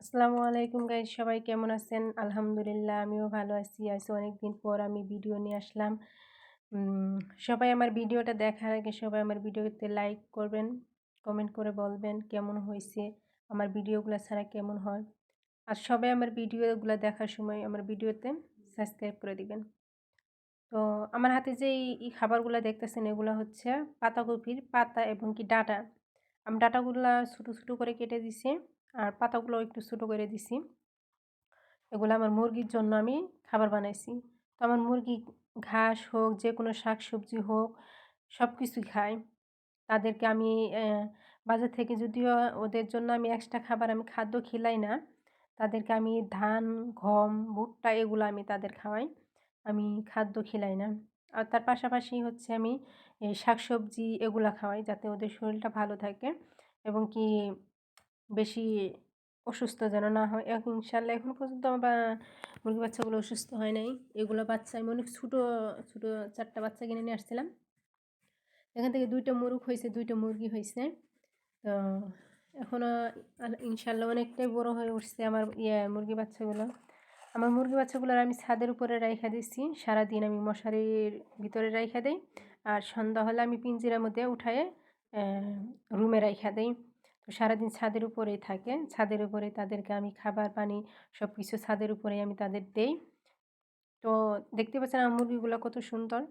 আসসালামু আলাইকুম গাইজ সবাই কেমন আছেন? আলহামদুলিল্লাহ, আমিও ভালো আছি। আজ অনেকদিন পর আমি ভিডিও নিয়ে আসলাম। সবাই আমার ভিডিওটা দেখার আগে সবাই আমার ভিডিওতে লাইক করবেন, কমেন্ট করে বলবেন কেমন হয়েছে, আমার ভিডিওগুলো ছাড়া কেমন হয়। আর সবাই আমার ভিডিওগুলো দেখার সময় আমার ভিডিওতে সাবস্ক্রাইব করে দিবেন। তো, আমার হাতে যে এই খাবারগুলো দেখতেছেন, এগুলো হচ্ছে পাতাকপির পাতা এবং কি ডাটা। আমি, ডাটাগুলো ছোটো ছোটো করে কেটে দিছি। আর পাতাগুলো একটু ছোটো করে দিছি। এগুলো আমার মুরগির জন্য আমি খাবার বানাইছি। তো আমার মুরগি ঘাস হোক যে কোনো শাক সবজি হোক সব কিছুই খায়। তাদেরকে আমি বাজার থেকে যদিও ওদের জন্য আমি এক্সট্রা খাবার আমি খাদ্য খিলাই না, তাদেরকে আমি ধান, গম, ভুট্টা এগুলো আমি তাদের খাওয়াই। আমি খাদ্য খিলাই না। আর তার পাশাপাশি হচ্ছে আমি শাক সবজি এগুলো খাওয়াই যাতে ওদের শরীরটা ভালো থাকে এবং কি বেশি অসুস্থ যেন না হয়। এখন ইনশাল্লাহ এখন পর্যন্ত আমার মুরগি বাচ্চাগুলো অসুস্থ হয় নাই। এগুলো বাচ্চা আমি অনেক ছোটো ছোটো চারটা বাচ্চা কিনে নিয়ে আসছিলাম। এখান থেকে দুইটা মুরগ হয়েছে দুইটা মুরগি হয়েছে তো এখনও ইনশাল্লাহ অনেকটাই বড় হয়ে উঠছে আমার ইয়ে মুরগি বাচ্চাগুলো। আমার মুরগি বাচ্চাগুলোর আমি ছাদের উপরে রাইখা দিচ্ছি সারাদিন আমি মশারির ভিতরে রাইখা দিই। আর সন্ধ্যা হলে আমি পিঞ্জিরার মধ্যে উঠায়ে রুমে রাইখা দিই। সারাদিন ছাদের উপরেই থাকে ছাদের উপরে তাদেরকে আমি খাবার, পানি সব কিছু ছাদের উপরেই আমি তাদের দেই। তো দেখতে পাচ্ছেন আমার মুরগিগুলো কত সুন্দর।